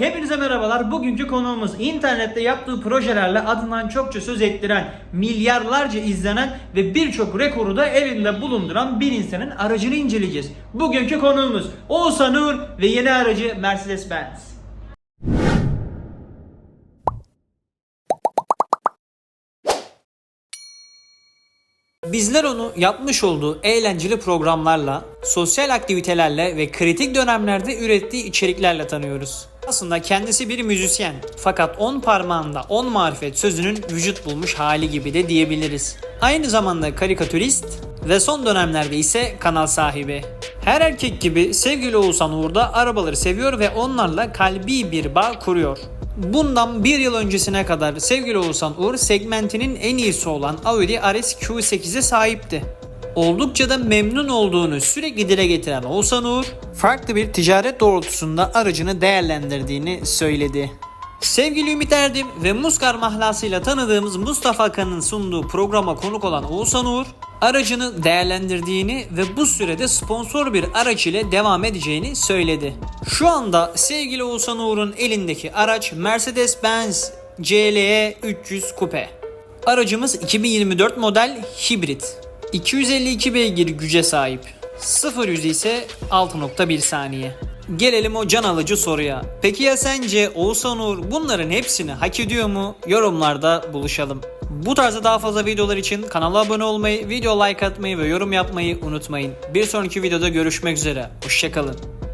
hepinize merhabalar. Bugünkü konuğumuz internette yaptığı projelerle adından çokça söz ettiren, milyarlarca izlenen ve birçok rekoru da elinde bulunduran bir insanın aracını inceleyeceğiz. Bugünkü konuğumuz Oğuzhan Uğur ve yeni aracı Mercedes-Benz. Bizler onu yapmış olduğu eğlenceli programlarla, sosyal aktivitelerle ve kritik dönemlerde ürettiği içeriklerle tanıyoruz. Aslında kendisi bir müzisyen fakat 10 parmağında 10 marifet sözünün vücut bulmuş hali gibi de diyebiliriz. Aynı zamanda karikatürist ve son dönemlerde ise kanal sahibi. Her erkek gibi sevgili Oğuzhan Uğur da arabaları seviyor ve onlarla kalbi bir bağ kuruyor. Bundan bir yıl öncesine kadar sevgili Oğuzhan Uğur segmentinin en iyisi olan Audi RS Q8'e sahipti. Oldukça da memnun olduğunu sürekli dile getiren Oğuzhan Uğur, farklı bir ticaret doğrultusunda aracını değerlendirdiğini söyledi. Sevgili Ümit Erdim ve Muskar mahlasıyla tanıdığımız Mustafa Akan'ın sunduğu programa konuk olan Oğuzhan Uğur, aracını değerlendirdiğini ve bu sürede sponsor bir araç ile devam edeceğini söyledi. Şu anda sevgili Oğuzhan Uğur'un elindeki araç Mercedes-Benz CLE 300 Coupe. Aracımız 2024 model hibrit. 252 beygir güce sahip. 0 100 ise 6.1 saniye. Gelelim o can alıcı soruya. Peki ya sence Oğuzhan Uğur bunların hepsini hak ediyor mu? Yorumlarda buluşalım. Bu tarzda daha fazla videolar için kanala abone olmayı, video like atmayı ve yorum yapmayı unutmayın. Bir sonraki videoda görüşmek üzere. Hoşçakalın.